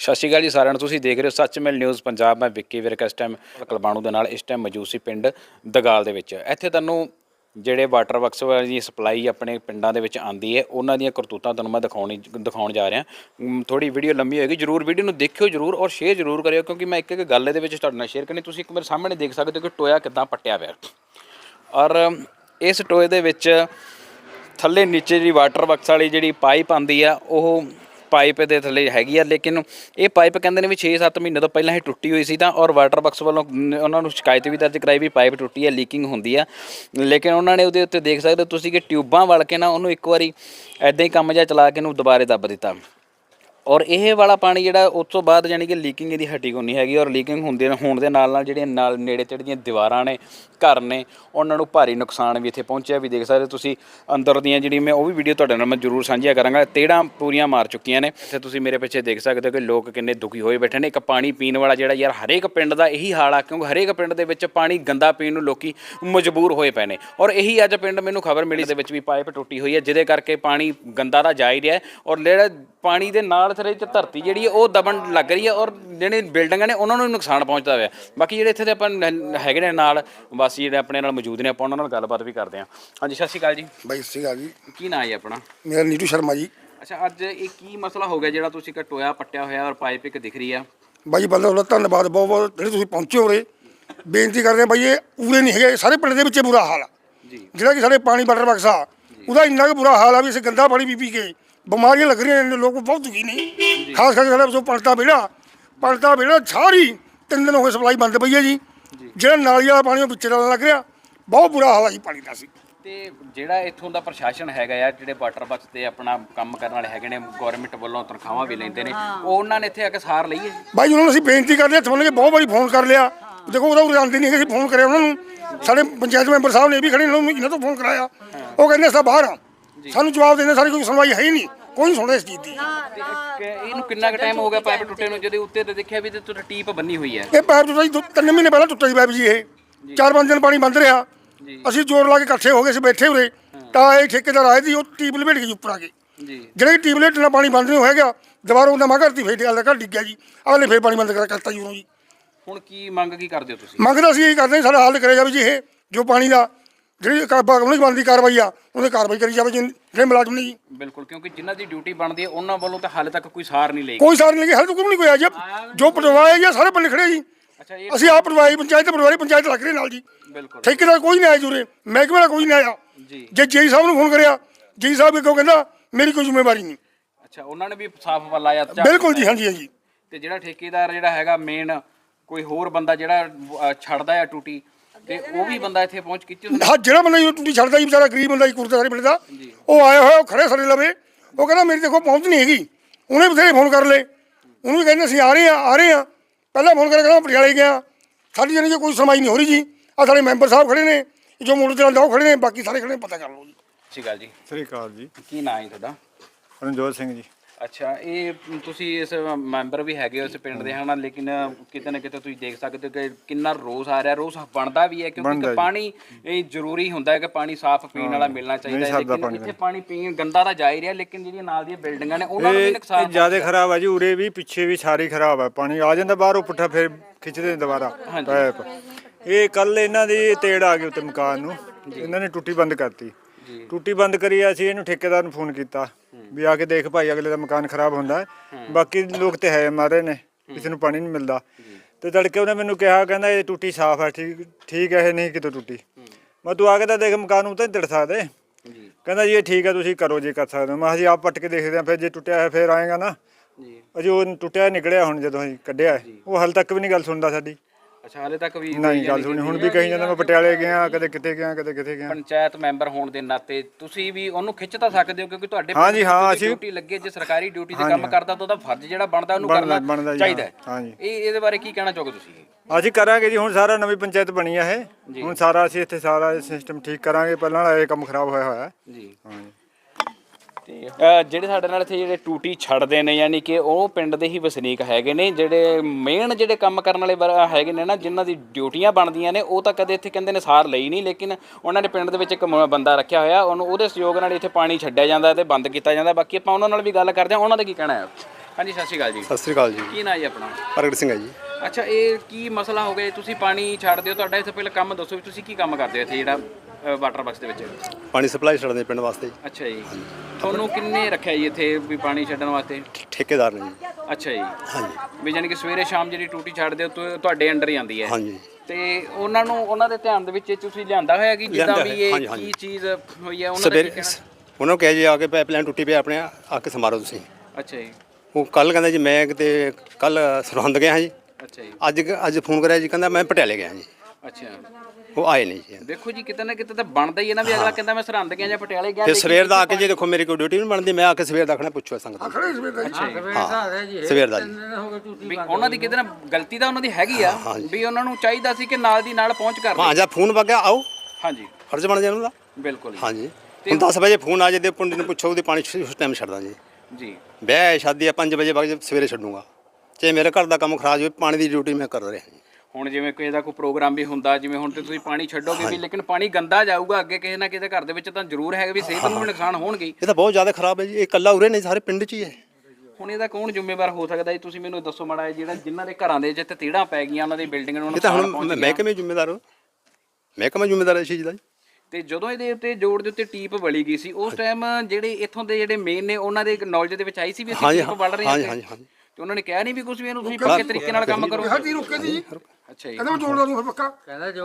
ਸਤਿ ਸ਼੍ਰੀ ਅਕਾਲ ਜੀ ਸਾਰਿਆਂ ਨੂੰ, ਤੁਸੀਂ ਦੇਖ ਰਹੇ ਹੋ ਸੱਚਮੇਲ ਨਿਊਜ਼ ਪੰਜਾਬ। ਮੈਂ ਵਿੱਕੀ ਵਿਰਕ, ਇਸ ਟਾਈਮ ਕਲਬਾਣੂ ਦੇ ਨਾਲ, ਇਸ ਟਾਈਮ ਮੌਜੂਦ ਸੀ ਪਿੰਡ ਦਗਾਲ ਦੇ ਵਿੱਚ। ਇੱਥੇ ਤੁਹਾਨੂੰ ਜਿਹੜੇ ਵਾਟਰ ਵਰਕਸ ਦੀ ਸਪਲਾਈ ਆਪਣੇ ਪਿੰਡਾਂ ਦੇ ਵਿੱਚ ਆਂਦੀ ਹੈ, ਉਹਨਾਂ ਦੀਆਂ ਕਰਤੂਤਾਂ ਤੁਹਾਨੂੰ ਮੈਂ ਦਿਖਾਉਣੀ, ਦਿਖਾਉਣ ਜਾ ਰਿਹਾ। ਥੋੜੀ ਵੀਡੀਓ ਲੰਮੀ ਹੋਏਗੀ, ਜਰੂਰ ਵੀਡੀਓ ਨੂੰ ਦੇਖਿਓ ਜਰੂਰ ਔਰ ਸ਼ੇਅਰ ਜਰੂਰ ਕਰਿਓ, ਕਿਉਂਕਿ ਮੈਂ ਇੱਕ ਇੱਕ ਗੱਲ ਇਹਦੇ ਵਿੱਚ ਤੁਹਾਡੇ ਨਾਲ ਸ਼ੇਅਰ ਕਰਨੀ। ਤੁਸੀਂ ਇੱਕ ਮੇਰੇ ਸਾਹਮਣੇ ਦੇਖ ਸਕਦੇ ਹੋ ਕਿ ਟੋਇਆ ਕਿੱਦਾਂ ਪੱਟਿਆ ਪਿਆ। ਔਰ ਇਸ ਟੋਏ ਦੇ ਵਿੱਚ ਥੱਲੇ ਨੀਚੇ ਦੀ ਵਾਟਰ ਵਰਕਸ ਵਾਲੀ ਜਿਹੜੀ ਪਾਈਪ ਆਂਦੀ ਆ, ਉਹ ਪਾਈਪ ਦੇ ਥੱਲੇ ਹੈਗੀ ਆ, ਲੇਕਿਨ ਇਹ ਪਾਈਪ ਕਹਿੰਦੇ ਨੇ ਵੀ 6-7 ਮਹੀਨੇ ਤੋਂ ਪਹਿਲਾਂ ਹੀ ਟੁੱਟੀ ਹੋਈ ਸੀ ਤਾਂ, ਔਰ ਵਾਟਰ ਬਕਸ ਵੱਲੋਂ ਉਹਨਾਂ ਨੂੰ ਸ਼ਿਕਾਇਤ ਵੀ ਦਰਜ ਕਰਾਈ ਵੀ ਪਾਈਪ ਟੁੱਟੀ ਹੈ, ਲੀਕਿੰਗ ਹੁੰਦੀ ਆ। ਲੇਕਿਨ ਉਹਨਾਂ ਨੇ ਉਹਦੇ ਉੱਤੇ ਦੇਖ ਸਕਦੇ ਹੋ ਤੁਸੀਂ ਕਿ ਟਿਊਬਾਂ ਵਲ ਕੇ ਨਾ ਉਹਨੂੰ ਇੱਕ ਵਾਰੀ ਐਦਾਂ ਹੀ ਕੰਮ ਜਿਹਾ ਚਲਾ ਕੇ ਉਹਨੂੰ ਦੁਬਾਰੇ ਦੱਬ ਦਿੱਤਾ। ਔਰ ਇਹ ਵਾਲਾ ਪਾਣੀ ਜਿਹੜਾ ਉਸ ਤੋਂ ਬਾਅਦ ਯਾਨੀ ਕਿ ਲੀਕਿੰਗ ਇਹਦੀ ਹਟੀ ਕੋਈ ਨਹੀਂ ਹੈਗੀ ਔਰ ਲੀਕਿੰਗ ਹੁੰਦੇ ਹੋਣ ਦੇ ਨਾਲ ਨਾਲ ਜਿਹੜੀਆਂ ਨਾਲ ਨੇੜੇ ਤੇੜੇ ਦੀਆਂ ਦੀਵਾਰਾਂ ਨੇ, ਘਰ ਨੇ, ਉਹਨਾਂ ਨੂੰ ਭਾਰੀ ਨੁਕਸਾਨ ਵੀ ਇੱਥੇ ਪਹੁੰਚਿਆ ਵੀ ਦੇਖ ਸਕਦੇ ਹੋ ਤੁਸੀਂ। ਅੰਦਰ ਦੀਆਂ ਜਿਹੜੀ ਮੈਂ ਉਹ ਵੀ ਵੀਡੀਓ ਤੁਹਾਡੇ ਨਾਲ ਮੈਂ ਜ਼ਰੂਰ ਸਾਂਝੀਆਂ ਕਰਾਂਗਾ। ਤੇੜਾਂ ਪੂਰੀਆਂ ਮਾਰ ਚੁੱਕੀਆਂ ਨੇ। ਇੱਥੇ ਤੁਸੀਂ ਮੇਰੇ ਪਿੱਛੇ ਦੇਖ ਸਕਦੇ ਹੋ ਕਿ ਲੋਕ ਕਿੰਨੇ ਦੁਖੀ ਹੋਏ ਬੈਠੇ ਨੇ। ਇੱਕ ਪਾਣੀ ਪੀਣ ਵਾਲਾ ਜਿਹੜਾ ਯਾਰ ਹਰੇਕ ਪਿੰਡ ਦਾ ਇਹੀ ਹਾਲ ਆ, ਕਿਉਂਕਿ ਹਰੇਕ ਪਿੰਡ ਦੇ ਵਿੱਚ ਪਾਣੀ ਗੰਦਾ ਪੀਣ ਨੂੰ ਲੋਕੀ ਮਜਬੂਰ ਹੋਏ ਪਏ ਨੇ। ਔਰ ਇਹੀ ਅੱਜ ਪਿੰਡ ਮੈਨੂੰ ਖਬਰ ਮਿਲੀ ਦੇ ਵਿੱਚ ਵੀ ਪਾਈਪ ਟੁੱਟੀ ਹੋਈ ਹੈ, ਜਿਹਦੇ ਕਰਕੇ ਪਾਣੀ ਗੰਦਾ ਦਾ ਜਾ ਹੀ ਰਿਹਾ ਔਰ ਜਿਹੜਾ ਪਾਣੀ ਦੇ ਨਾਲ ਥਰੇ ਚ ਧਰਤੀ ਜਿਹੜੀ ਹੈ ਉਹ ਦਬਣ ਲੱਗ ਰਹੀ ਹੈ ਔਰ ਜਿਹੜੇ ਬਿਲਡਿੰਗਾਂ ਨੇ ਉਹਨਾਂ ਨੂੰ ਨੁਕਸਾਨ ਪਹੁੰਚਦਾ ਹੋਇਆ ਬਾਕੀ ਜਿਹੜੇ ਇੱਥੇ ਦੇ ਆਪਾਂ ਨ- ਹੈਗੇ ਨੇ ਨਾਲ ਵਾਸੀ ਜਿਹੜੇ ਆਪਣੇ ਨਾਲ ਮੌਜੂਦ ਨੇ ਆਪਾਂ ਉਹਨਾਂ ਨਾਲ ਗੱਲਬਾਤ ਵੀ ਕਰਦੇ ਹਾਂ। ਹਾਂਜੀ ਸਤਿ ਸ਼੍ਰੀ ਅਕਾਲ ਜੀ। ਬਾਈ ਸਤਿ ਸ਼੍ਰੀ ਅਕਾਲ ਜੀ। ਕੀ ਨਾਂ ਹੈ ਆਪਣਾ? ਮੇਰਾ ਨੀਟੂ ਸ਼ਰਮਾ ਜੀ। ਅੱਛਾ ਅੱਜ ਇਹ ਕੀ ਮਸਲਾ ਹੋ ਗਿਆ ਜਿਹੜਾ ਤੁਸੀਂ ਇੱਕ ਟੋਇਆ ਪੱਟਿਆ ਹੋਇਆ ਔਰ ਪਾਈਪ ਇੱਕ ਦਿਖ ਰਹੀ ਆ? ਬਾਈ ਬੰਦਾ ਉਹਦਾ ਧੰਨਵਾਦ ਬਹੁਤ ਬਹੁਤ ਜਿਹੜੇ ਤੁਸੀਂ ਪਹੁੰਚੇ ਹੋਰੇ ਬੇਨਤੀ ਕਰਦੇ ਹਾਂ ਬਾਈ ਇਹ ਪੂਰੇ ਨਹੀਂ ਹੈਗੇ ਸਾਰੇ ਪਿੰਡ ਦੇ ਵਿੱਚ ਇਹ ਬੁਰਾ ਹਾਲ ਆ। ਜੀ। ਜਿਹੜਾ ਕਿ ਸਾਡੇ ਪਾਣੀ ਵਾਟਰ ਬਕਸਾ ਉਹਦਾ ਇੰਨਾ ਕੁ ਬੁਰਾ ਹਾਲ ਆ ਵੀ ਅਸੀਂ ਗੰਦਾ ਪਾਣੀ ਪੀ ਪੀ ਕੇ ਬਿਮਾਰੀਆਂ ਲੱਗ ਰਹੀਆਂ ਨੇ ਲੋਕ ਬਹੁਤ ਦੁਖੀ ਨੇ। ਖਾਸ ਕਰਕੇ ਸਾਡਾ ਜੋ ਪਲਟਾ ਬੇੜਾ ਪਲਟਾ ਬੇੜਾ ਸਾਰੀ ਤਿੰਨ ਦਿਨ ਹੋ ਗਏ ਸਪਲਾਈ ਬੰਦ ਪਈ ਹੈ ਜੀ। ਜਿਹੜਾ ਨਾਲੀ ਵਾਲਾ ਪਾਣੀ ਉਹ ਵਿੱਚ ਨਾਲ ਲੱਗ ਰਿਹਾ ਬਹੁਤ ਬੁਰਾ ਹਾਲ ਆ ਜੀ ਪਾਣੀ ਦਾ ਸੀ। ਤੇ ਜਿਹੜਾ ਇੱਥੋਂ ਦਾ ਪ੍ਰਸ਼ਾਸਨ ਹੈਗਾ ਆ ਜਿਹੜੇ ਵਾਟਰ ਬਕਸ ਤੇ ਆਪਣਾ ਕੰਮ ਕਰਨ ਵਾਲੇ ਹੈਗੇ ਨੇ ਗਵਰਨਮੈਂਟ ਵੱਲੋਂ ਤਨਖਾਹਾਂ ਵੀ ਲੈਂਦੇ ਨੇ ਉਹ ਉਹਨਾਂ ਨੇ ਇੱਥੇ ਆ ਕੇ ਸਾਰ ਲਈ ਹੈ ਜੀ? ਬਾਈ ਉਹਨਾਂ ਨੂੰ ਅਸੀਂ ਬੇਨਤੀ ਕਰਦੇ ਹਾਂ ਤੁਹਾਨੂੰ ਕਿ ਬਹੁਤ ਵਾਰੀ ਫੋਨ ਕਰ ਲਿਆ। ਦੇਖੋ ਉਹਦਾ ਉਹ ਆਉਂਦੇ ਨਹੀਂ ਹੈਗੇ, ਅਸੀਂ ਫੋਨ ਕਰਿਆ ਉਹਨਾਂ ਨੂੰ। ਸਾਡੇ ਪੰਚਾਇਤ ਮੈਂਬਰ ਸਾਹਿਬ ਨੇ ਇਹ ਵੀ ਖੜੇ ਨੇ ਉਹਨਾਂ ਨੂੰ ਇਹਨਾਂ ਤੋਂ ਫੋਨ ਕਰਾਇਆ। ਉਹ ਕਹਿੰਦੇ ਅਸੀਂ ਬਾਹਰ ਆ। ਸਾਨੂੰ ਜਵਾਬ ਦੇਣੇ ਸਾਡੀ ਕੋਈ ਸੁਣਵਾਈ ਹੈ ਹੀ ਨਹੀਂ। ਕੋਈ ਨਹੀਂ ਸੁਣਦਾ ਇਸ ਚੀਜ਼ ਦੀ? ਤੇ ਇੱਕ ਇਹਨੂੰ ਕਿੰਨਾ ਕੁ ਟਾਈਮ ਹੋ ਗਿਆ ਪਾਈਪ ਟੁੱਟੇ ਨੂੰ ਜਿਹਦੇ ਉੱਤੇ ਤੇ ਦੇਖਿਆ ਵੀ ਤੇ ਟੀਪ ਬੰਨੀ ਹੋਈ ਹੈ। ਇਹ ਪੈਪ ਟੁੱਟਾ ਜੀ ਦੋ- ਤਿੰਨ ਮਹੀਨੇ ਪਹਿਲਾਂ ਟੁੱਟਾ ਜੀ ਪੈਪ ਜੀ ਇਹ। ਚਾਰ ਪੰਜ ਦਿਨ ਪਾਣੀ ਬੰਦ ਰਿਹਾ। ਅਸੀਂ ਜ਼ੋਰ ਲਾ ਕੇ ਇਕੱਠੇ ਹੋ ਗਏ ਸੀ ਬੈਠੇ ਉਰੇ। ਤਾਂ ਇਹ ਠੇਕੇਦਾਰ ਆਏ ਸੀ ਉਹ ਟੀਪ ਲਪੇਟ ਕੇ ਜੀ ਉੱਪਰ ਆ ਗਏ ਜੀ। ਜਿਹੜੇ ਟੀਪ ਲੇਟ ਨਾਲ ਪਾਣੀ ਬੰਦ ਨਹੀਂ ਹੋਇਆ ਗਿਆ ਦੁਬਾਰਾ ਉਹਦਾ ਮਗਰ ਤੀ ਫੇਰ ਗੱਲ ਕਰ ਡਿੱਗਿਆ ਜੀ। ਅਗਲੇ ਫੇਰ ਪਾਣੀ ਬੰਦ ਕਰ ਕਰਤਾ ਜੀ ਉਹਨੂੰ ਜੀ। ਹੁਣ ਕੀ ਮੰਗ ਕੀ ਕਰਦੇ ਹੋ ਤੁਸੀਂ? ਮੰਗਦਾ ਅਸੀਂ ਇਹ ਕਰਦੇ ਸਾਡਾ ਹੱਲ ਕਰਿਆ ਜਾਵੇ ਜੀ ਇਹ ਜੋ ਪਾਣੀ ਦਾ ਜਿਹੜੀ ਕਾਨੂੰਨੀ ਬਣਦੀ ਕਾਰਵਾਈ ਆ ਉਹਨੇ ਕਾਰਵਾਈ ਕਰੀ ਜਾਵੇ ਜੀ ਜਿਹੜੇ ਮੁਲਾਜ਼ਮ ਨੇ ਜੀ ਬਿਲਕੁਲ ਕਿਉਂਕਿ ਜਿਨ੍ਹਾਂ ਦੀ ਡਿਊਟੀ ਬਣਦੀ ਹੈ ਉਹਨਾਂ ਵੱਲੋਂ ਤਾਂ ਹਾਲੇ ਤੱਕ ਕੋਈ ਸਾਰ ਨਹੀਂ ਲਈ ਕੋਈ ਸਾਰ ਨਹੀਂ ਲੱਗੇ ਹਾਲੇ ਤੱਕ ਕੋਈ ਨਹੀਂ ਕੋਈ ਜੀ। ਜੋ ਪਟਵਾਇਆ ਜੀ ਸਾਰੇ ਪਿੰਡ ਖੜੇ ਜੀ। ਅੱਛਾ ਇਹ ਅਸੀਂ ਆਪ ਪਟਵਾਈ ਪੰਚਾਇਤ ਪਟਵਾਰੀ ਪੰਚਾਇਤ ਲੱਗ ਰਹੀ ਨਾਲ ਜੀ। ਬਿਲਕੁਲ। ਠੇਕੇਦਾਰ ਕੋਈ ਨਹੀਂ ਆਇਆ ਜੂਰੇ ਮਹਿਕਮੇ ਦਾ ਕੋਈ ਨਹੀਂ ਆਇਆ। ਜੀ। ਜੇ ਜੀ ਸਾਹਿਬ ਨੂੰ ਫੋਨ ਕਰਿਆ ਜੀ ਸਾਹਿਬ ਅੱਗੋਂ ਕਹਿੰਦਾ ਮੇਰੀ ਕੋਈ ਜ਼ਿੰਮੇਵਾਰੀ ਨਹੀਂ। ਅੱਛਾ ਉਹਨਾਂ ਨੇ ਵੀ ਸਾਫ਼ ਵੱਲ ਆਇਆ ਝਾੜੂ ਬਿਲਕੁਲ ਜੀ ਹਾਂਜੀ ਹਾਂਜੀ। ਤੇ ਜਿਹੜਾ ਠੇਕੇਦਾਰ ਜਿਹੜਾ ਹੈਗਾ ਮੇਨ ਕੋਈ ਹੋਰ ਬੰਦਾ ਜਿਹੜਾ ਅ, ਛੱਡਦਾ ਆ ਟੂਟੀ ਤੇ ਉਹ ਵੀ ਬੰਦਾ ਇੱਥੇ ਪਹੁੰਚ ਕੀਤੀ ਉਸਨੇ ਹਾਂ ਜਿਹੜਾ ਬੰਦਾ ਜੀ ਟੁੱਟੀ ਛੱਡਦਾ ਜੀ ਵਿਚਾਰਾ ਗਰੀਬ ਬੰਦਾ ਜੀ ਕੁਰਤੇ ਸਾਰੇ ਪਿੰਡ ਦਾ ਉਹ ਆਇਆ ਹੋਇਆ ਉਹ ਖੜੇ ਸਾਡੇ ਲਵੇ। ਉਹ ਕਹਿੰਦਾ ਮੇਰੀ ਦੇਖੋ ਪਹੁੰਚ ਨਹੀਂ ਹੈਗੀ। ਉਹਨੇ ਬਥੇਰੇ ਫੋਨ ਕਰ ਲਏ। ਉਹਨੂੰ ਵੀ ਕਹਿੰਦੇ ਅਸੀਂ ਆ ਰਹੇ ਆ ਆ ਰਹੇ ਆ ਪਹਿਲਾਂ ਫੋਨ ਕਰਕੇ ਕਹਿੰਦਾ ਪਟਿਆਲੇ ਗਿਆ। ਸਾਡੀ ਕਿ ਕੋਈ ਸੁਣਵਾਈ ਨਹੀਂ ਹੋ ਰਹੀ ਜੀ। ਆ ਸਾਡੇ ਮੈਂਬਰ ਸਾਹਿਬ ਖੜੇ ਨੇ ਜੋ ਮੋਟਰ ਚਲਾਉਂਦਾ ਉਹ ਖੜੇ ਨੇ। ਬਾਕੀ ਸਾਰੇ ਖੜੇ ਨੇ ਪਤਾ ਕਰ ਲਓ ਜੀ। ਸਤਿ ਸ਼੍ਰੀ ਅਕਾਲ ਜੀ। ਸਤਿ ਸ੍ਰੀ ਅਕਾਲ ਜੀ। ਕੀ ਨਾਂ ਹੈ ਤੁਹਾਡਾ? ਰਣਜੋਤ ਸਿੰਘ ਜੀ। ਅੱਛਾ ਇਹ ਤੁਸੀਂ ਇਸ ਮੈਂਬਰ ਵੀ ਹੈਗੇ ਹੋ ਇਸ ਪਿੰਡ ਦੇ ਹਨਾ? ਲੇਕਿਨ ਕਿਤੇ ਨਾ ਕਿਤੇ ਤੁਸੀਂ ਦੇਖ ਸਕਦੇ ਹੋ ਕਿ ਕਿੰਨਾ ਰੋਸ ਆ ਰਿਹਾ ਰੋਸ ਬਣਦਾ ਵੀ ਹੈ ਕਿਉਂਕਿ। ਪਾਣੀ ਇਹ ਜ਼ਰੂਰੀ ਹੁੰਦਾ ਹੈ ਕਿ ਪਾਣੀ ਸਾਫ਼ ਪੀਣ ਵਾਲਾ ਮਿਲਣਾ ਚਾਹੀਦਾ ਹੈ ਲੇਕਿਨ ਇੱਥੇ ਪਾਣੀ ਪੀਣ ਗੰਦਾ ਤਾਂ ਜਾ ਹੀ ਰਿਹਾ ਲੇਕਿਨ ਜਿਹੜੀਆਂ ਨਾਲ ਦੀਆਂ ਬਿਲਡਿੰਗਾਂ ਨੇ ਉਹਨਾਂ ਨੂੰ ਵੀ ਇਹ ਨੁਕਸਾਨ ਜ਼ਿਆਦਾ ਖਰਾਬ ਆ ਜੀ ਉਰੇ ਵੀ ਪਿੱਛੇ ਵੀ ਸਾਰੀ ਖਰਾਬ ਆ ਪਾਣੀ ਆ ਜਾਂਦਾ ਬਾਹਰੋਂ ਪੁੱਠਾ ਫਿਰ ਖਿੱਚਦੇ ਨੇ ਦੁਬਾਰਾ ਪਾਈਪ ਇਹ ਕੱਲ ਇਹਨਾਂ ਦੀ ਤੇੜ ਆ ਗਈ ਉੱਤੇ ਮਕਾਨ ਨੂੰ ਇਹਨਾਂ ਨੇ ਟੁੱਟੀ ਬੰਦ ਕਰਤੀ। ਟੁੱਟੀ ਬੰਦ ਕਰੀ ਅਸੀਂ ਇਹਨੂੰ ਠੇਕੇਦਾਰ ਨੂੰ ਫੋਨ ਕੀਤਾ ਵੀ ਆ ਕੇ ਦੇਖ ਭਾਈ ਅਗਲੇ ਦਾ ਮਕਾਨ ਖਰਾਬ ਹੁੰਦਾ। ਬਾਕੀ ਲੋਕ ਤੇ ਹੈ ਮਾਰੇ ਨੇ ਕਿਸੇ ਨੂੰ ਪਾਣੀ ਨਹੀਂ ਮਿਲਦਾ। ਤੇ ਤੜਕੇ ਉਹਨੇ ਮੈਨੂੰ ਕਿਹਾ ਕਹਿੰਦਾ ਇਹ ਟੁੱਟੀ ਸਾਫ਼ ਹੈ ਠੀਕ ਠੀਕ ਹੈ ਇਹ ਨਹੀਂ ਕਿਤੋਂ ਟੁੱਟੀ। ਮੈਂ ਤੂੰ ਆ ਕੇ ਤਾਂ ਦੇਖ ਮਕਾਨ ਨੂੰ ਤਾਂ ਨਹੀਂ ਤੜ ਸਕਦੇ ਕਹਿੰਦਾ ਜੀ ਇਹ ਠੀਕ ਹੈ ਤੁਸੀਂ ਕਰੋ ਜੇ ਕਰ ਸਕਦੇ ਮੈਂ ਜੀ ਆਪ ਪੱਟ ਕੇ ਦੇਖਦੇ ਆ ਫਿਰ ਜੇ ਟੁੱਟਿਆ ਹੈ ਫਿਰ ਆਏਗਾ ਨਾ। ਜੀ। ਅਜੇ ਉਹ ਟੁੱਟਿਆ ਨਿਕਲਿਆ ਹੁਣ ਜਦੋਂ ਅਸੀਂ ਕੱਢਿਆ। ਉਹ ਹਾਲ ਤੱਕ ਵੀ ਨਹੀਂ ਗੱਲ ਸੁਣਦਾ ਸਾਡੀ। ਅੱਛਾ ਹਾਲੇ ਤੱਕ ਵੀ ਨਹੀਂ ਗੱਲ ਸੁਣੀ ਹੁਣ ਵੀ ਕਹੀ ਜਾਂਦਾ ਮੈਂ ਪਟਿਆਲੇ ਗਿਆ ਕਦੇ ਕਿਤੇ ਗਿਆ ਕਦੇ ਕਿਤੇ ਗਿਆ ਪੰਚਾਇਤ ਮੈਂਬਰ ਹੋਣ ਦੇ ਨਾਤੇ ਤੁਸੀਂ ਵੀ ਉਹਨੂੰ ਖਿੱਚ ਤਾਂ ਸਕਦੇ ਹੋ ਕਿਉਂਕਿ ਤੁਹਾਡੇ ਹਾਂ ਜੀ, ਹਾਂ, ਅਸੀਂ- ਡਿਊਟੀ ਲੱਗੇ ਜੇ ਸਰਕਾਰੀ ਡਿਊਟੀ ਤੇ ਕੰਮ ਕਰਦਾ ਤਾਂ ਉਹਦਾ ਫਰਜ਼ ਜਿਹੜਾ ਬਣਦਾ ਉਹਨੂੰ ਕਰਨਾ ਚਾਹੀਦਾ ਹੈ। ਹਾਂ ਜੀ। ਇਹ ਇਹਦੇ ਬਾਰੇ ਕੀ ਕਹਿਣਾ ਚਾਹੋਗੇ ਤੁਸੀਂ? ਅਸੀਂ ਕਰਾਂਗੇ ਜੀ ਹੁਣ ਸਾਰਾ ਨਵੀਂ ਪੰਚਾਇਤ ਬਣੀ ਆ ਇਹ। ਹੁਣ ਸਾਰਾ ਅਸੀਂ ਇੱਥੇ ਸਾਰਾ ਸਿਸਟਮ ਠੀਕ ਕਰਾਂਗੇ ਪਹਿਲਾਂ ਵਾਲਾ ਇਹ ਕੰਮ ਖਰਾਬ ਹੋਇਆ ਹੋਇਆ। ਜੀ। ਹਾਂ ਜੀ। ਤੇ ਅ, ਜਿਹੜੇ ਸਾਡੇ ਨਾਲ ਇੱਥੇ ਜਿਹੜੇ ਟੂਟੀ ਛੱਡਦੇ ਨੇ ਯਾਨੀ ਕਿ ਉਹ ਪਿੰਡ ਦੇ ਹੀ ਵਸਨੀਕ ਹੈਗੇ ਨੇ ਜਿਹੜੇ ਮੇਨ ਜਿਹੜੇ ਕੰਮ ਕਰਨ ਵਾਲੇ ਵਰ- ਹੈਗੇ ਨੇ ਨਾ ਜਿਨ੍ਹਾਂ ਦੀ ਡਿਊਟੀਆਂ ਬਣਦੀਆਂ ਨੇ ਉਹ ਤਾਂ ਕਦੇ ਇੱਥੇ ਕਹਿੰਦੇ ਨੇ ਸਾਰ ਲਈ ਨਹੀਂ ਲੇਕਿਨ ਉਹਨਾਂ ਨੇ ਪਿੰਡ ਦੇ ਵਿੱਚ ਇੱਕ ਮ- ਬੰਦਾ ਰੱਖਿਆ ਹੋਇਆ ਉਹਨੂੰ ਉਹਦੇ ਸਹਿਯੋਗ ਨਾਲ ਇੱਥੇ ਪਾਣੀ ਛੱਡਿਆ ਜਾਂਦਾ ਤੇ ਬੰਦ ਕੀਤਾ ਜਾਂਦਾ। ਬਾਕੀ ਆਪਾਂ ਉਹਨਾਂ ਨਾਲ ਵੀ ਗੱਲ ਕਰਦੇ ਹਾਂ ਉਹਨਾਂ ਦਾ ਕੀ ਕਹਿਣਾ ਹੈ? ਹਾਂਜੀ ਸਤਿ ਸ਼੍ਰੀ ਅਕਾਲ ਜੀ। ਸਤਿ ਸ੍ਰੀ ਅਕਾਲ ਜੀ। ਕੀ ਨਾਂ ਜੀ ਆਪਣਾ? ਪ੍ਰਗਟ ਸਿੰਘ ਹੈ ਜੀ। ਅੱਛਾ ਇਹ ਕੀ ਮਸਲਾ ਹੋ ਗਿਆ? ਜੀ? ਤੁਸੀਂ ਪਾਣੀ ਛੱਡ ਦਿਓ ਤੁਹਾਡਾ ਇੱਥੇ ਪਹਿਲਾਂ ਕੰਮ ਦੱਸੋ ਵੀ ਤੁਸੀਂ ਕੀ ਕੰਮ ਕਰਦੇ ਹੋ ਇੱਥੇ ਜਿਹੜਾ ਵਾਟਰ ਬਾਕਸ ਦੇ ਵਿੱਚ? ਪਾਣੀ ਸਪਲਾਈ ਛੱਡਦੇ ਪਿੰਡ ਵਾਸਤੇ। ਅੱਛਾ ਜੀ। ਤੁਹਾਨੂੰ ਕਿੰਨੇ ਰੱਖਿਆ ਜੀ ਇੱਥੇ ਵੀ ਪਾਣੀ ਛੱਡਣ ਵਾਸਤੇ? ਠੇਕੇਦਾਰ ਨੇ ਜੀ। ਅੱਛਾ ਜੀ। ਹਾਂਜੀ। ਵੀ ਜਾਨੀ ਕਿ ਸਵੇਰੇ ਸ਼ਾਮ ਜਿਹੜੀ ਟੂਟੀ ਛੱਡਦੇ ਹੋ ਤੁ- ਤੁਹਾਡੇ ਅੰਡਰ ਹੀ ਆਉਂਦੀ ਹੈ। ਹਾਂਜੀ। ਤੇ ਉਹਨਾਂ ਨੂੰ ਉਹਨਾਂ ਦੇ ਧਿਆਨ ਦੇ ਵਿੱਚ ਇਹ ਤੁਸੀਂ ਲਿਆਂਦਾ ਹੋਇਆ ਕਿ ਜਿੱਦਾਂ ਲਿਆਂਦਾ ਵੀ ਹੈ, ਇਹ ਹਾਂਜੀ, ਕੀ ਹਾਂਜੀ। ਚੀਜ਼ ਹੋਈ ਹੈ ਉਹਨਾਂ ਦਾ ਕੀ ਸਵੇਰੇ ਕਹਿਣਾ ਉਹਨਾਂ ਨੂੰ ਕਿਹਾ ਜੀ ਆ ਕੇ ਪਾਈਪਲਾਈਨ ਟੁੱਟੀ ਪਈ ਆਪਣੇ ਆ ਕੇ ਸਮਾਰੋ ਤੁਸੀਂ। ਅੱਛਾ ਜੀ। ਉਹ ਕੱਲ ਕਹਿੰਦਾ ਜੀ ਮੈਂ ਕਿਤੇ ਕੱਲ ਸਰਹੰਦ ਗਿਆ ਜੀ। ਅੱਛਾ ਜੀ। ਅੱਜ ਅੱਜ ਫੋਨ ਕਰਿਆ ਜੀ ਕਹਿੰਦਾ ਮੈਂ ਪਟਿਆਲੇ ਗਿਆ ਜੀ। ਅੱਛਾ। ਉਹ ਆਏ ਨਹੀਂ ਜੀ। ਦੇਖੋ ਜੀ ਕਿਤੇ ਨਾ ਕਿਤੇ ਤਾਂ ਬਣਦਾ ਹੀ ਹੈ ਨਾ ਵੀ ਅਗਲਾ ਕਹਿੰਦਾ ਮੈਂ ਸਰਹੰਦ ਗਿਆ ਜਾਂ ਪਟਿਆਲੇ ਗਿਆ ਲੇਕਿਨ ਸਵੇਰ ਦਾ ਆ ਕੇ ਜੀ ਦੇਖੋ ਮੇਰੀ ਕੋਈ ਡਿਊਟੀ ਨਹੀਂ ਬਣਦੀ ਮੈਂ ਆ ਕੇ ਸਵੇਰ ਦਾ ਆਖਣਾ ਪੁੱਛੋ ਸੰਗਤ ਨੂੰ। ਖੜੇ ਸਵੇਰ ਦਾ ਜੀ। ਹਾਂ ਸਵੇਰ ਦਾ ਜੀ। ਵੀ ਉਹਨਾਂ ਦੀ ਕਿਤੇ ਨਾ ਗਲਤੀ ਤਾਂ ਉਹਨਾਂ ਦੀ ਹੈਗੀ ਆ ਵੀ ਉਹਨਾਂ ਨੂੰ ਚਾਹੀਦਾ ਸੀ ਕਿ ਨਾਲ ਦੀ ਨਾਲ ਪਹੁੰਚ ਕਰ ਹਾਂ ਜਾਂ ਫੋਨ ਵਗਿਆ ਆਓ। ਹਾਂਜੀ। ਫਰਜ਼ ਬਣ ਜਾਣਾ ਉਹਦਾ ਬਿਲਕੁਲ ਜੀ। ਹਾਂਜੀ ਹੁਣ 10 ਵਜੇ ਫੋਨ ਆ ਜੇ ਦੇ ਪੁੰਡੇ ਨੂੰ ਪੁੱਛੋ ਉਹਦੀ ਪਾਣੀ ਉਸ ਟਾਈਮ ਛੱਡਦਾ ਜੀ। ਜੀ। ਵਿਆਹ ਹੈ ਸ਼ਾਦੀ ਹੈ 5 ਵਜੇ ਵਗ ਸਵੇਰੇ ਛੱਡੂਗਾ। ਚਾਹੇ ਮੇਰੇ ਘਰ ਦਾ ਕੰਮ ਖਰਾਬ ਹੋਵੇ ਪਾਣੀ ਦੀ ਡਿਊਟੀ ਮੈਂ ਕਰ ਰਿਹਾ ਜੀ। ਹੁਣ ਜਿਵੇਂ ਕੋਈ ਇਹਦਾ ਕੋਈ ਪ੍ਰੋਗਰਾਮ ਵੀ ਹੁੰਦਾ ਜਿਵੇਂ ਹੁਣ ਤੇ ਤੁਸੀਂ ਪਾਣੀ ਛੱਡੋਗੇ ਵੀ ਲੇਕਿਨ ਪਾਣੀ ਗੰਦਾ ਜਾਊਗਾ ਅੱਗੇ ਕਿਸੇ ਨਾ ਕਿਸੇ ਘਰ ਦੇ ਵਿੱਚ ਤਾਂ ਜ਼ਰੂਰ ਹੈਗਾ ਵੀ ਸਿਹਤ ਨੂੰ ਵੀ ਨੁਕਸਾਨ ਹੋਣਗੇ। ਇਹ ਤਾਂ ਬਹੁਤ ਜ਼ਿਆਦਾ ਖਰਾਬ ਹੈ ਜੀ ਇਹ ਇਕੱਲਾ ਉਰੇ ਨਹੀਂ ਸਾਰੇ ਪਿੰਡ 'ਚ ਹੀ ਹੈ। ਹੁਣ ਇਹਦਾ ਕੌਣ ਜ਼ਿੰਮੇਵਾਰ ਹੋ ਸਕਦਾ ਜੀ? ਤੁਸੀਂ ਮੈਨੂੰ ਦੱਸੋ ਮਾੜਾ ਜਿਹਾ ਜਿਹੜਾ ਜਿਨ੍ਹਾਂ ਦੇ ਘਰਾਂ ਦੇ ਜਿੱਥੇ ਤੀੜਾਂ ਪੈ ਗਈਆਂ ਉਹਨਾਂ ਦੀ ਬਿਲਡਿੰਗ ਨੂੰ ਇਹ ਤਾਂ ਹੁਣ ਮਹਿਕਮੇ ਜ਼ਿੰਮੇਦਾਰ ਹੋ। ਮਹਿਕਮਾ ਜ਼ਿੰਮੇਦਾਰ ਹੈ ਇਸ ਚੀਜ਼ ਦਾ ਜੀ। ਤੇ ਜਦੋਂ ਇਹਦੇ ਉੱਤੇ ਜੋੜ ਦੇ ਉੱਤੇ ਟੀਪ ਵਲੀ ਗਈ ਸੀ ਉਸ ਟਾਈਮ ਜਿਹੜੇ ਇੱਥੋਂ ਦੇ ਜਿਹੜੇ ਮੇਨ ਨੇ ਉਹਨਾਂ ਦੇ ਨੌਲੇਜ ਦੇ ਵਿੱਚ ਆਈ ਸੀ ਵੀ ਅਸੀਂ ਹਾਂਜੀ, ਟੀਪ ਵੜ ਰਹੇ ਹਾਂ ਹਾਂਜੀ? ਹਾਂਜੀ, ਹਾਂਜੀ। ਤੇ ਉਹਨਾਂ ਨੇ ਕਿਹਾ ਨਹੀਂ ਵੀ ਕੁਝ ਵੀ ਇਹਨੂੰ ਤੁਸੀਂ ਪੱਕੇ ਤਰੀਕੇ ਨਾਲ ਕੰਮ ਕਰੋ? ਹਰ ਚੀਜ਼ ਰੁਕੇ ਦੀ ਜੀ। ਅੱਛਾ ਜੀ। ਕਹਿੰਦਾ ਮੈਂ ਜੋੜਦਾ ਦੂੰ ਫਿਰ ਪੱਕਾ।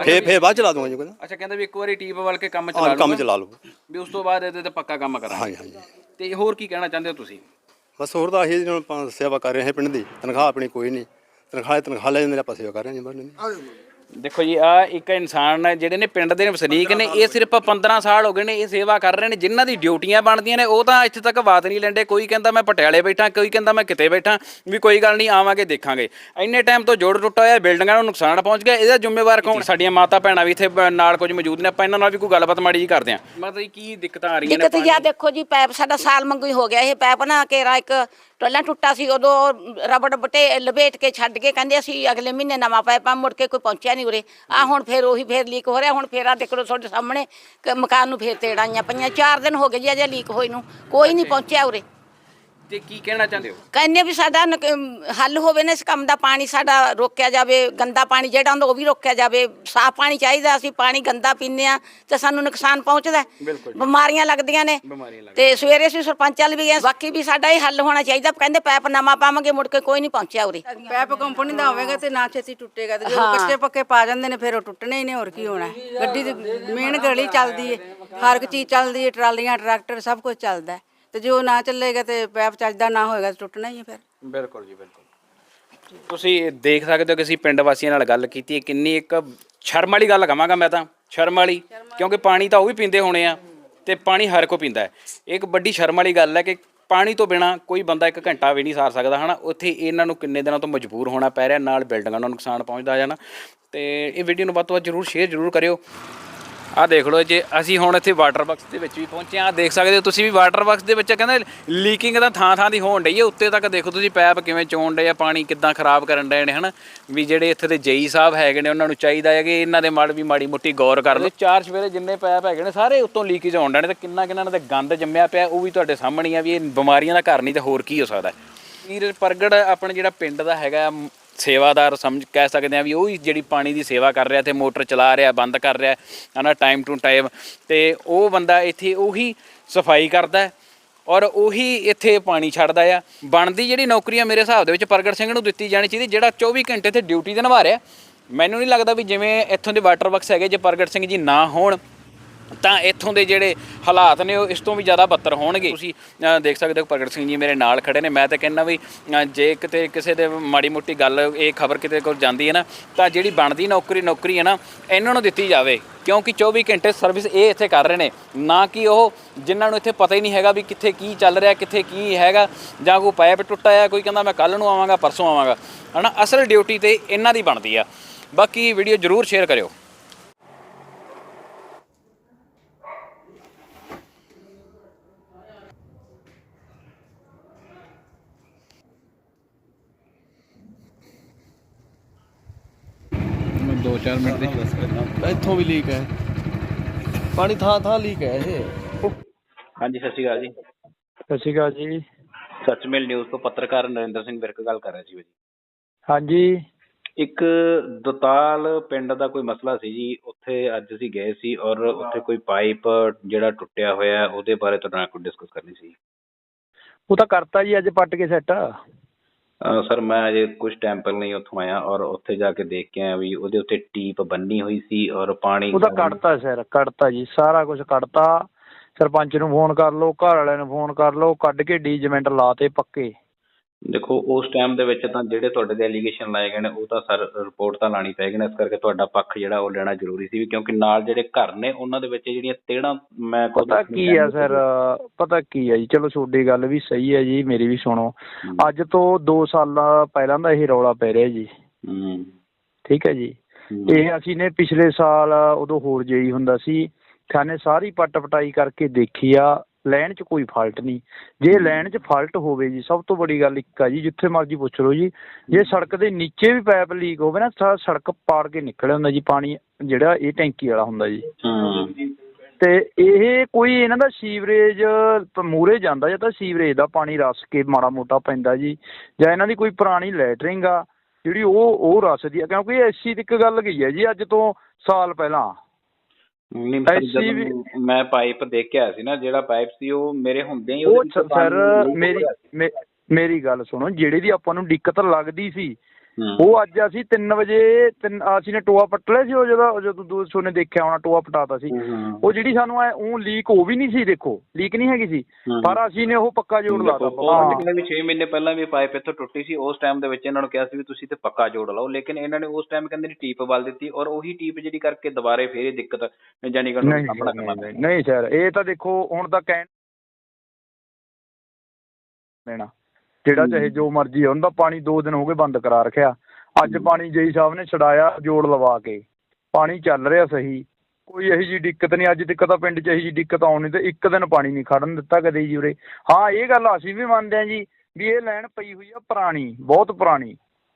ਫੇਰ ਫੇਰ ਬਾਅਦ ਚਲਾ ਦੂੰਗਾ ਜੀ ਕਹਿੰਦਾ। ਅੱਛਾ ਕਹਿੰਦਾ ਵੀ ਇੱਕ ਵਾਰੀ ਟੀਪ ਵੱਲ ਕੇ ਕੰਮ ਚਲਾ ਹਾਂ ਲਓ ਕੰਮ ਚਲਾ ਲਓ ਵੀ ਉਸ ਤੋਂ ਬਾਅਦ ਇਹਦੇ ਤੇ ਪੱਕਾ ਕੰਮ ਕਰਾਂਗੇ। ਹਾਂਜੀ ਹਾਂਜੀ। ਤੇ ਹੋਰ ਕੀ ਕਹਿਣਾ ਚਾਹੁੰਦੇ ਹੋ ਤੁਸੀਂ? ਬਸ ਹੋਰ ਤਾਂ ਆਹੀ ਜਿਹਨਾਂ ਆਪਾਂ ਸੇਵਾ ਕਰ ਰਹੇ ਹਾਂ ਪਿੰਡ ਦੀ। ਤਨਖਾਹ ਆਪਣੀ ਕੋਈ ਨਹੀਂ। ਤਨਖਾਹ ਤਨਖਾਹ ਲੈ ਜਾਂਦੇ ਨੇ ਆਪਾਂ ਸੇਵਾ ਕਰ ਰਹੇ ਹਾਂ ਜੀ ਬਸ। ਨਹੀਂ ਆ ਦੇਖੋ ਜੀ ਆ ਇੱਕ ਇਨਸਾਨ ਹੈ ਜਿਹੜੇ ਨੇ ਪਿੰਡ ਦੇ ਵਸਨੀਕ ਨੇ ਇਹ ਸਿਰਫ 15 ਸਾਲ ਹੋ ਗਏ ਨੇ ਇਹ ਸੇਵਾ ਕਰ ਰਹੇ ਨੇ ਜਿਨ੍ਹਾਂ ਦੀ ਡਿਊਟੀਆਂ ਬਣਦੀਆਂ ਨੇ ਉਹ ਤਾਂ ਇੱਥੇ ਤੱਕ ਬਾਤ ਨਹੀਂ ਲੈਂਦੇ ਕੋਈ ਕਹਿੰਦਾ ਮੈਂ ਪਟਿਆਲੇ ਬੈਠਾ ਕੋਈ ਕਹਿੰਦਾ ਮੈਂ ਕਿਤੇ ਬੈਠਾ ਵੀ ਕੋਈ ਗੱਲ ਨਹੀਂ ਆਵਾਂਗੇ ਦੇਖਾਂਗੇ। ਇੰਨੇ ਟਾਈਮ ਤੋਂ ਜੋੜ ਟੁੱਟਾ ਹੋਇਆ ਬਿਲਡਿੰਗਾਂ ਨੂੰ ਨੁਕਸਾਨ ਪਹੁੰਚ ਗਿਆ ਇਹਦਾ ਜ਼ਿੰਮੇਵਾਰ ਕੌਣ? ਸਾਡੀਆਂ ਮਾਤਾ ਭੈਣਾਂ ਵੀ ਇੱਥੇ ਨਾਲ ਕੁਝ ਮੌਜੂਦ ਨੇ ਆਪਾਂ ਇਹਨਾਂ ਨਾਲ ਵੀ ਕੋਈ ਗੱਲਬਾਤ ਮਾੜੀ ਜੀ ਕਰਦੇ ਹਾਂ। ਮਤਲਬ ਜੀ ਕੀ ਦਿੱਕਤਾਂ ਆ ਰਹੀਆਂ ਨੇ ਦਿੱਕਤ ਯਾ ਦੇਖੋ ਜੀ ਪੈਪ ਸਾਡਾ ਸਾਲ ਮੰਗੂ ਹੀ ਹੋ ਗਿਆ ਇਹ ਪੈਪ ਨਾ ਕੇਰਾ ਇੱਕ ਟੋਲਾ ਟੁੱਟਾ ਸੀ ਉਦੋਂ ਰਬੜ ਬਟੇ ਲਪੇਟ ਕੇ ਛੱਡ ਕੇ ਕਹਿੰਦੇ ਅਸੀਂ ਅਗਲੇ ਮਹੀਨੇ ਨਵਾਂ ਪੈਪ ਆ ਮੁੜ ਕੇ ਕੋਈ ਪਹੁੰਚਿਆ ਨਹੀਂ ਉਰੇ। ਆ ਹੁਣ ਫੇਰ ਉਹੀ ਫੇਰ ਲੀਕ ਹੋ ਰਿਹਾ ਹੁਣ ਫੇਰ ਆ ਦੇਖੋ ਤੁਹਾਡੇ ਸਾਹਮਣੇ ਕਿ ਮਕਾਨ ਨੂੰ ਫੇਰ ਤੇੜਾਈਆਂ ਪਈਆਂ। 4 ਦਿਨ ਹੋ ਗਏ ਜੀ ਅਜੇ ਲੀਕ ਹੋਈ ਨੂੰ। ਕੋਈ ਨਹੀਂ ਪਹੁੰਚਿਆ ਉਰੇ। ਤੇ ਕੀ ਕਹਿਣਾ ਚਾਹੁੰਦੇ ਹੋ ਕਹਿੰਦੇ ਵੀ ਸਾਡਾ ਨਕ- ਅਮ ਹੱਲ ਹੋਵੇ ਨਾ ਇਸ ਕੰਮ ਦਾ ਪਾਣੀ ਸਾਡਾ ਰੋਕਿਆ ਜਾਵੇ ਗੰਦਾ ਪਾਣੀ ਜਿਹੜਾ ਹੁੰਦਾ ਉਹ ਵੀ ਰੋਕਿਆ ਜਾਵੇ ਸਾਫ਼ ਪਾਣੀ ਚਾਹੀਦਾ ਅਸੀਂ ਪਾਣੀ ਗੰਦਾ ਪੀਂਦੇ ਆ ਤੇ ਸਾਨੂੰ ਨੁਕਸਾਨ ਪਹੁੰਚਦਾ ਹੈ। ਬਿਲਕੁਲ। ਬਿਮਾਰੀਆਂ ਲੱਗਦੀਆਂ ਨੇ ਬਿਮਾਰੀਆਂ ਲੱਗਦੀਆਂ। ਤੇ ਸਵੇਰੇ ਅਸੀਂ ਸਰਪੰਚ ਵੱਲ ਵੀ ਗਏ ਬਾਕੀ ਵੀ ਸਾਡਾ ਇਹ ਹੱਲ ਹੋਣਾ ਚਾਹੀਦਾ ਕਹਿੰਦੇ ਪੈਪ ਨਵਾਂ ਪਾਵਾਂਗੇ ਮੁੜ ਕੇ ਕੋਈ ਨਹੀਂ ਪਹੁੰਚਿਆ ਉਰੇ ਪੈਪ ਕੰਪਨੀ ਦਾ ਹੋਵੇਗਾ ਤੇ ਨਾ ਛੇਤੀ ਟੁੱਟੇਗਾ ਤੇ ਜਦੋਂ ਕੱਚੇ ਪੱਕੇ ਪਾ ਜਾਂਦੇ ਨੇ ਫਿਰ ਉਹ ਟੁੱਟਣੇ ਹੀ ਨੇ ਹੋਰ ਕੀ ਹੋਣਾ ਹੈ। ਗੱਡੀ ਦੀ ਮੇਨ ਗਲੀ ਚੱਲਦੀ ਏ ਹਰ ਇੱਕ ਚੀਜ਼ ਚੱਲਦੀ ਏ ਟਰਾਲੀਆਂ ਟਰੈਕਟਰ ਸਭ ਕੁਝ ਚੱਲਦਾ ਹੈ। ਤੇ ਜੇ ਉਹ ਨਾ ਚੱਲੇਗਾ ਤੇ ਪੈਪ ਚੱਜਦਾ ਨਾ ਹੋਏਗਾ ਤੇ ਟੁੱਟਣਾ ਹੀ ਹੈ ਫਿਰ। ਬਿਲਕੁਲ ਜੀ, ਬਿਲਕੁਲ। ਤੁਸੀਂ ਦੇਖ ਸਕਦੇ ਹੋ ਕਿ ਅਸੀਂ ਪਿੰਡ ਵਾਸੀਆਂ ਨਾਲ ਗੱਲ ਕੀਤੀ ਹੈ, ਕਿੰਨੀ ਇੱਕ ਸ਼ਰਮ ਵਾਲੀ ਗੱਲ ਕਹਾਂਗਾ ਮੈਂ ਤਾਂ, ਸ਼ਰਮ ਵਾਲੀ, ਕਿਉਂਕਿ ਪਾਣੀ ਤਾਂ ਉਹ ਵੀ ਪੀਂਦੇ ਹੋਣੇ ਆ ਤੇ ਪਾਣੀ ਹਰ ਕੋ ਪੀਂਦਾ ਹੈ। ਇਹ ਇੱਕ ਵੱਡੀ ਸ਼ਰਮ ਵਾਲੀ ਗੱਲ ਹੈ ਕਿ ਪਾਣੀ ਤੋਂ ਬਿਨਾ ਕੋਈ ਬੰਦਾ ਇੱਕ ਘੰਟਾ ਵੀ ਨਹੀਂ ਸਾਰ ਸਕਦਾ, ਹਨਾ? ਉੱਥੇ ਇਹਨਾਂ ਨੂੰ ਕਿੰਨੇ ਦਿਨਾਂ ਤੋਂ ਮਜਬੂਰ ਹੋਣਾ ਪੈ ਰਿਹਾ, ਨਾਲ ਬਿਲਡਿੰਗਾਂ ਨੂੰ ਨੁਕਸਾਨ ਪਹੁੰਚਦਾ ਜਾਣਾ। ਤੇ ਇਹ ਵੀਡੀਓ ਨੂੰ ਵੱਧ ਤੋਂ ਵੱਧ ਜਰੂਰ ਸ਼ੇਅਰ ਜਰੂਰ ਕਰਿਓ। ਆਹ ਦੇਖ ਲਓ ਜੇ ਅਸੀਂ ਹੁਣ ਇੱਥੇ ਵਾਟਰ ਬਾਕਸ ਦੇ ਵਿੱਚ ਵੀ ਪਹੁੰਚੇ ਆ ਦੇਖ ਸਕਦੇ ਹੋ ਤੁਸੀਂ ਵੀ ਵਾਟਰ ਬਾਕਸ ਦੇ ਵਿੱਚ ਕਹਿੰਦੇ ਲੀਕਿੰਗ ਤਾਂ ਥਾਂ ਥਾਂ ਦੀ ਹੋਣ ਡਈ ਹੈ ਉੱਤੇ ਤੱਕ ਦੇਖੋ ਤੁਸੀਂ ਪੈਪ ਕਿਵੇਂ ਚੋਣ ਡਏ ਆ, ਪਾਣੀ ਕਿੱਦਾਂ ਖਰਾਬ ਕਰਨ ਡਏ ਨੇ, ਹਨਾ? ਵੀ ਜਿਹੜੇ ਇੱਥੇ ਦੇ ਜਈ ਸਾਹਿਬ ਹੈਗੇ ਨੇ, ਉਹਨਾਂ ਨੂੰ ਚਾਹੀਦਾ ਹੈ ਕਿ ਇਹਨਾਂ ਦੇ ਮਾੜ ਵੀ ਮਾੜੀ ਮੋਟੀ ਗੌਰ ਕਰ ਲਓ। ਚਾਰ ਸਵੇਰੇ ਜਿੰਨੇ ਪੈਪ ਹੈਗੇ ਨੇ, ਸਾਰੇ ਉੱਤੋਂ ਲੀਕੇਜ ਹੋਣ ਡਏ ਨੇ ਤੇ ਕਿੰਨਾ ਕਿੰਨਾ ਇਹਨਾਂ ਦੇ ਗੰਦ ਜੰਮਿਆ ਪਿਆ, ਉਹ ਵੀ ਤੁਹਾਡੇ ਸਾਹਮਣੇ ਆ, ਵੀ ਇਹ ਬਿਮਾਰੀਆਂ ਦਾ ਘਰ ਨਹੀਂ ਤੇ ਹੋਰ ਕੀ ਹੋ ਸਕਦਾ। ਹੈ ਵੀਰ ਪ੍ਰਗੜ ਆਪਣੇ ਜਿਹੜਾ ਪਿੰਡ ਦਾ ਹੈਗਾ ਸੇਵਾਦਾਰ ਸਮਝ ਕਹਿ ਸਕਦੇ ਆ ਵੀ ਉਹ ਹੀ ਜਿਹੜੀ ਪਾਣੀ ਦੀ ਸੇਵਾ ਕਰ ਰਿਹਾ ਤੇ ਮੋਟਰ ਚਲਾ ਰਿਹਾ, ਬੰਦ ਕਰ ਰਿਹਾ, ਹਨਾ ਟਾਈਮ ਟੂ ਟਾਈਮ ਤੇ ਉਹ ਬੰਦਾ ਇੱਥੇ ਉਹੀ ਸਫ਼ਾਈ ਕਰਦਾ ਔਰ ਉਹੀ ਇੱਥੇ ਪਾਣੀ ਛੱਡਦਾ ਆ। ਬਣਦੀ ਜਿਹੜੀ ਨੌਕਰੀ ਆ, ਮੇਰੇ ਹਿਸਾਬ ਦੇ ਵਿੱਚ ਪ੍ਰਗਟ ਸਿੰਘ ਨੂੰ ਦਿੱਤੀ ਜਾਣੀ ਚਾਹੀਦੀ, ਜਿਹੜਾ 24 ਘੰਟੇ ਤੇ ਡਿਊਟੀ ਤੇ ਨਿਭਾ ਰਿਹਾ। ਮੈਨੂੰ ਨਹੀਂ ਲੱਗਦਾ ਵੀ ਜਿਵੇਂ ਇੱਥੋਂ ਦੇ ਵਾਟਰ ਵਰਕਸ ਹੈਗੇ, ਜੇ ਪ੍ਰਗਟ ਸਿੰਘ ਜੀ ਨਾ ਹੋਣ ਤਾਂ ਇੱਥੋਂ ਦੇ ਜਿਹੜੇ ਹਾਲਾਤ ਨੇ ਉਹ ਇਸ ਤੋਂ ਵੀ ਜ਼ਿਆਦਾ ਬੱਤਰ ਹੋਣਗੇ। ਤੁਸੀਂ ਦੇਖ ਸਕਦੇ ਹੋ ਪ੍ਰਗਟ ਸਿੰਘ ਜੀ ਮੇਰੇ ਨਾਲ ਖੜੇ ਨੇ। ਮੈਂ ਤਾਂ ਕਹਿੰਦਾ ਵੀ ਜੇ ਕਿਤੇ ਕਿਸੇ ਦੇ ਮਾੜੀ ਮੋਟੀ ਗੱਲ, ਇਹ ਖਬਰ ਕਿਤੇ ਕੋਲ ਜਾਂਦੀ ਹੈ ਨਾ, ਤਾਂ ਜਿਹੜੀ ਬਣਦੀ ਨੌਕਰੀ ਨੌਕਰੀ ਹੈ ਨਾ, ਇਹਨਾਂ ਨੂੰ ਦਿੱਤੀ ਜਾਵੇ। ਕਿਉਂਕਿ 24 ਘੰਟੇ ਸਰਵਿਸ ਇਹ ਇੱਥੇ ਕਰ ਰਹੇ ਨੇ। ਨਾ ਕਿ ਉਹ ਜਿਨ੍ਹਾਂ ਨੂੰ ਇੱਥੇ ਪਤਾ ਹੀ ਨਹੀਂ ਹੈਗਾ ਵੀ ਕਿੱਥੇ ਕੀ ਚੱਲ ਰਿਹਾ, ਕਿੱਥੇ ਕੀ ਹੈਗਾ, ਜਾਂ ਕੋਈ ਪਾਈਪ ਟੁੱਟਾ ਆ, ਕੋਈ ਕਹਿੰਦਾ ਮੈਂ ਕੱਲ ਨੂੰ ਆਵਾਂਗਾ, ਪਰਸੋਂ ਆਵਾਂਗਾ। ਹਨਾ, ਅਸਲ ਡਿਊਟੀ ਤੇ ਇਹਨਾਂ ਦੀ ਬਣਦੀ ਆ। ਬਾਕੀ ਵੀਡੀਓ ਜਰੂਰ ਸ਼ੇਅਰ ਕਰਿਓ ਮੈਂ 2-4 ਮਿੰਟ ਦੀ ਇੱਥੋਂ ਵੀ ਲੀਕ ਹੈ। ਪਾਣੀ ਥਾਂ ਥਾਂ ਲੀਕ ਹੈ ਇਹ। ਹਾਂਜੀ ਸਤਿ ਸ਼੍ਰੀ ਅਕਾਲ ਜੀ। ਸਤਿ ਸ਼੍ਰੀ ਅਕਾਲ ਜੀ। ਸੱਚਮੇਲ ਨਿਊਜ਼ ਤੋਂ ਪੱਤਰਕਾਰ ਨਰਿੰਦਰ ਸਿੰਘ ਵਿਰਕ ਗੱਲ ਕਰ ਰਿਹਾ ਸੀ ਜੀ ਹਾਂਜੀ। ਇੱਕ ਦਤਾਲ ਪਿੰਡ ਦਾ ਕੋਈ ਮਸਲਾ ਸੀ ਜੀ। ਉੱਥੇ ਅੱਜ ਅਸੀਂ ਗਏ ਸੀ ਔਰ ਉੱਥੇ ਕੋਈ ਪਾਈਪ ਜਿਹੜਾ ਟੁੱਟਿਆ ਹੋਇਆ ਹੈ, ਉਹਦੇ ਬਾਰੇ ਤੁਹਾਡੇ ਨਾਲ ਕੋਈ ਡਿਸਕਸ ਕਰਨੀ ਸੀ। ਉਹ ਤਾਂ ਕਰਤਾ ਜੀ ਅੱਜ ਪੱਟ ਕੇ ਸੈੱਟ ਸਰ ਮੈਂ ਅਜੇ ਕੁਝ ਟਾਈਮ ਪਹਿਲਾਂ ਹੀ ਉੱਥੋਂ ਆਇਆ ਔਰ ਉੱਥੇ ਜਾ ਕੇ ਦੇਖ ਕੇ ਆਇਆ ਵੀ ਉਹਦੇ ਉੱਤੇ ਟੀਪ ਬੰਨੀ ਹੋਈ ਸੀ ਔਰ ਪਾਣੀ ਉਹ ਤਾਂ ਕੱਢਤਾ ਸਰ ਕੱਢਤਾ ਜੀ ਸਾਰਾ ਕੁਝ ਕੱਢਤਾ ਸਰਪੰਚ ਨੂੰ ਫੋਨ ਕਰ ਲਓ ਘਰ ਵਾਲਿਆਂ ਨੂੰ ਫੋਨ ਕਰ ਲਓ ਕੱਢ ਕੇ ਡੀਜਮੈਂਟ ਲਾਤੇ ਪੱਕੇ। ਦੇਖੋ ਉਸ ਟਾਈਮ ਦੇ ਵਿੱਚ ਤਾਂ ਜਿਹੜੇ ਤੁਹਾਡੇ ਦੇ ਐਲੀਗੇਸ਼ਨ ਲਾਏ ਗਏ ਨੇ ਉਹ ਤਾਂ ਸਰ ਰਿਪੋਰਟ ਤਾਂ ਲਾਣੀ ਪੈਗੀ ਨਾ ਇਸ ਕਰਕੇ ਤੁਹਾਡਾ ਪੱਖ ਜਿਹੜਾ ਉਹ ਲੈਣਾ ਜ਼ਰੂਰੀ ਸੀ ਵੀ ਕਿਉਂਕਿ ਨਾਲ ਜਿਹੜੇ ਘਰ ਨੇ ਉਹਨਾਂ ਦੇ ਵਿੱਚ ਜਿਹੜੀਆਂ ਤੇੜਾਂ ਮੈਂ ਪਤਾ ਕੀ ਆ ਸਰ ਪਤਾ ਕੀ ਆ ਜੀ ਚਲੋ ਤੁਹਾਡੀ ਗੱਲ ਵੀ ਸਹੀ ਹੈ ਜੀ ਮੇਰੀ ਵੀ ਸੁਣੋ। ਅੱਜ ਤੋਂ 2 ਸਾਲ ਪਹਿਲਾਂ ਦਾ ਇਹ ਰੌਲਾ ਪੈ ਰਿਹਾ ਜੀ। ਹੂੰ। ਠੀਕ ਹੈ ਜੀ। ਇਹ ਅਸੀਂ ਨੇ ਪਿਛਲੇ ਸਾਲ ਉਦੋਂ ਹੋਰ ਜਈ ਹੁੰਦਾ ਸੀ ਖਾਨੇ ਸਾਰੀ ਪੱਟ ਪਟਾਈ ਕਰਕੇ ਦੇਖੀ ਆ ਲੈਣ 'ਚ ਕੋਈ ਫਾਲਟ ਨਹੀਂ। ਜੇ ਲੈਣ 'ਚ ਫਾਲਟ ਹੋਵੇ ਜੀ ਸਭ ਤੋਂ ਬੜੀ ਗੱਲ ਇੱਕ ਆ ਜੀ ਜਿੱਥੇ ਮਰਜ਼ੀ ਪੁੱਛ ਲਓ ਜੀ। ਜੇ ਸੜਕ ਦੇ ਨੀਚੇ ਵੀ ਪਾਈਪ ਲੀਕ ਹੋਵੇ ਨਾ ਤਾਂ ਸੜਕ ਪਾੜ ਕੇ ਨਿਕਲ ਆਉਂਦਾ ਜੀ ਪਾਣੀ ਜਿਹੜਾ ਇਹ ਟੈਂਕੀ ਵਾਲਾ ਹੁੰਦਾ ਜੀ। ਤੇ ਇਹ ਕੋਈ ਇਹਨਾਂ ਦਾ ਸੀਵਰੇਜ ਮੂਰੇ ਜਾਂਦਾ ਜਾਂ ਤਾਂ ਸੀਵਰੇਜ ਦਾ ਪਾਣੀ ਰਸ ਕੇ ਮਾੜਾ ਮੋਟਾ ਪੈਂਦਾ ਜੀ ਜਾਂ ਇਹਨਾਂ ਦੀ ਕੋਈ ਪੁਰਾਣੀ ਲੈਟਰਿੰਗ ਆ ਜਿਹੜੀ ਉਹ ਉਹ ਰਸਦੀ ਆ। ਕਿਉਂਕਿ ਐਸੀ ਦੀ ਇੱਕ ਗੱਲ ਗਈ ਹੈ ਜੀ ਅੱਜ ਤੋਂ ਸਾਲ ਪਹਿਲਾਂ ਨਹੀਂ ਵੀ- ਜਦੋਂ ਮੈਂ ਪਾਈਪ ਦੇਖ ਕੇ ਆਇਆ ਸੀ ਨਾ ਜਿਹੜਾ ਪਾਈਪ ਸੀ ਉਹ ਮੇਰੇ ਹੁੰਦੇ ਹੀ ਉਹ ਸਰ ਮੇਰੀ ਮੇਰੀ ਗੱਲ ਸੁਣੋ ਜਿਹੜੀ ਦੀ ਆਪਾਂ ਨੂੰ ਦਿੱਕਤ ਲੱਗਦੀ ਸੀ। ਉਹ ਅੱਜ ਅਸੀਂ 3 ਵਜੇ ਤਿੰਨ ਅਸੀਂ ਨੇ ਟੋਆ ਪੱਟ ਲਿਆ ਸੀ ਉਹ ਜਦੋਂ ਜਦੋਂ ਦੂਸਰੇ ਨੇ ਦੇਖਿਆ ਹੋਣਾ ਟੋਆ ਪਟਾਤਾ ਸੀ। ਉਹ ਜਿਹੜੀ ਸਾਨੂੰ ਐ ਉਹ ਲੀਕ ਉਹ ਵੀ ਨਹੀਂ ਸੀ ਦੇਖੋ। ਲੀਕ ਨਹੀਂ ਹੈਗੀ ਸੀ। ਪਰ ਅਸੀਂ ਨੇ ਉਹ ਪੱਕਾ ਜੋੜ ਲਾਤਾ ਉਹ ਕਹਿੰਦੇ ਵੀ 6 ਮਹੀਨੇ ਪਹਿਲਾਂ ਵੀ ਪਾਈਪ ਇੱਥੋਂ ਟੁੱਟੀ ਸੀ ਉਸ ਟਾਈਮ ਦੇ ਵਿੱਚ ਇਹਨਾਂ ਨੂੰ ਕਿਹਾ ਸੀ ਵੀ ਤੁਸੀਂ ਤੇ ਪੱਕਾ ਜੋੜ ਲਾਓ। ਲੇਕਿਨ ਇਹਨਾਂ ਨੇ ਉਸ ਟਾਈਮ ਕਹਿੰਦੇ ਨੇ ਟੀਪ ਵੱਲ ਦਿੱਤੀ ਔਰ ਉਹੀ ਟੀਪ ਜਿਹੜੀ ਕਰਕੇ ਦੁਬਾਰੇ ਫੇਰ ਇਹ ਦਿੱਕਤ ਜਾਨੀ ਕਿ ਨਹੀਂ ਸਾਹਮਣਾ ਕਰਨਾ ਨਹੀਂ, ਨਹੀਂ, ਨਹੀਂ ਸਰ ਇਹ ਤਾਂ ਦੇਖੋ ਹੁਣ ਤਾਂ ਕਹਿਣ ਲੈਣਾ ਜਿਹੜਾ ਚਾਹੇ ਜੋ ਮਰਜ਼ੀ ਆ, ਉਹਦਾ ਪਾਣੀ 2 ਦਿਨ ਹੋ ਗਏ ਬੰਦ ਕਰਾ ਰੱਖਿਆ। ਅੱਜ ਪਾਣੀ ਜੇਈ ਸਾਹਿਬ ਨੇ ਛਡਾਇਆ ਜੋੜ ਲਵਾ ਕੇ। ਪਾਣੀ ਚੱਲ ਰਿਹਾ ਸਹੀ। ਕੋਈ ਇਹੋ ਜੀ ਦਿੱਕਤ ਨਹੀਂ ਅੱਜ ਤੱਕ ਤਾਂ ਪਿੰਡ 'ਚ ਇਹੋ ਜੀ ਦਿੱਕਤ ਆਉਣੀ ਤੇ ਇੱਕ ਦਿਨ ਪਾਣੀ ਨਹੀਂ ਖੜਨ ਦਿੱਤਾ ਕਦੇ ਜੀ ਉਰੇ। ਹਾਂ ਇਹ ਗੱਲ ਅਸੀਂ ਵੀ ਮੰਨਦੇ ਹਾਂ ਜੀ ਵੀ ਇਹ ਲਾਈਨ ਪਈ ਹੋਈ ਆ ਪੁਰਾਣੀ ਬਹੁਤ ਪੁਰਾਣੀ।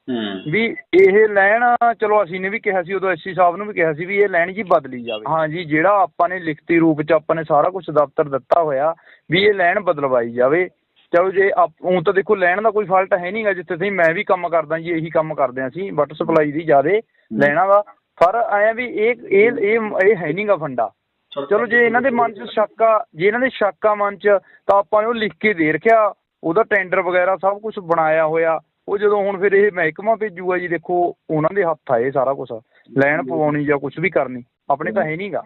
ਹੂੰ। ਵੀ ਇਹ ਲੈਣ ਚਲੋ ਅਸੀਂ ਨੇ ਵੀ ਕਿਹਾ ਸੀ ਉਦੋਂ ਐਸਸੀ ਸਾਹਿਬ ਨੂੰ ਵੀ ਕਿਹਾ ਸੀ ਵੀ ਇਹ ਲੈਣ ਜੀ ਬਦਲੀ ਜਾਵੇ। ਹਾਂ ਜੀ ਜਿਹੜਾ ਆਪਾਂ ਨੇ ਲਿਖਤੀ ਰੂਪ ਚ ਆਪਾਂ ਨੇ ਸਾਰਾ ਕੁਝ ਦਫ਼ਤਰ ਦਿੱਤਾ ਹੋਇਆ ਵੀ ਇਹ ਲੈਣ ਬਦਲਵਾਈ ਜਾਵੇ। ਚਲੋ ਜੇ ਉਹ ਤਾਂ ਦੇਖੋ ਲੈਣ ਦਾ ਕੋਈ ਫਾਲਟ ਹੈ ਨਹੀਂਗਾ ਜਿੱਥੇ ਸਹੀ ਮੈਂ ਵੀ ਕੰਮ ਕਰਦਾ ਜੀ ਇਹੀ ਕੰਮ ਕਰਦੇ ਹਾਂ ਅਸੀਂ ਵਾਟਰ ਸਪਲਾਈ ਦੀ ਜਿਆਦੇ ਲੈਣਾ ਦਾ ਪਰ ਆਇਆ ਵੀ ਇਹ ਇਹ ਇਹ ਇਹ ਹੈ ਨਹੀਂਗਾ ਫੰਡਾ। ਚਲੋ ਜੇ ਇਹਨਾਂ ਦੇ ਮਨ 'ਚ ਸ਼ੱਕ ਆ ਜੇ ਇਹਨਾਂ ਦੇ ਸ਼ੱਕ ਆ ਮਨ 'ਚ ਤਾਂ ਆਪਾਂ ਨੇ ਉਹ ਲਿਖ ਕੇ ਦੇ ਰੱਖਿਆ। ਉਹਦਾ ਟੈਂਡਰ ਵਗੈਰਾ ਸਭ ਕੁਝ ਬਣਾਇਆ ਹੋਇਆ। ਉਹ ਜਦੋਂ ਹੁਣ ਫਿਰ ਇਹ ਮਹਿਕਮਾ ਭੇਜੂਗਾ ਜੀ ਦੇਖੋ ਉਹਨਾਂ ਦੇ ਹੱਥ ਆ ਇਹ ਸਾਰਾ ਕੁਝ ਲੈਣ ਪਵਾਉਣੀ ਜਾਂ ਕੁਝ ਵੀ ਕਰਨੀ ਆਪਣੇ ਤਾਂ ਹੈ ਨਹੀਂਗਾ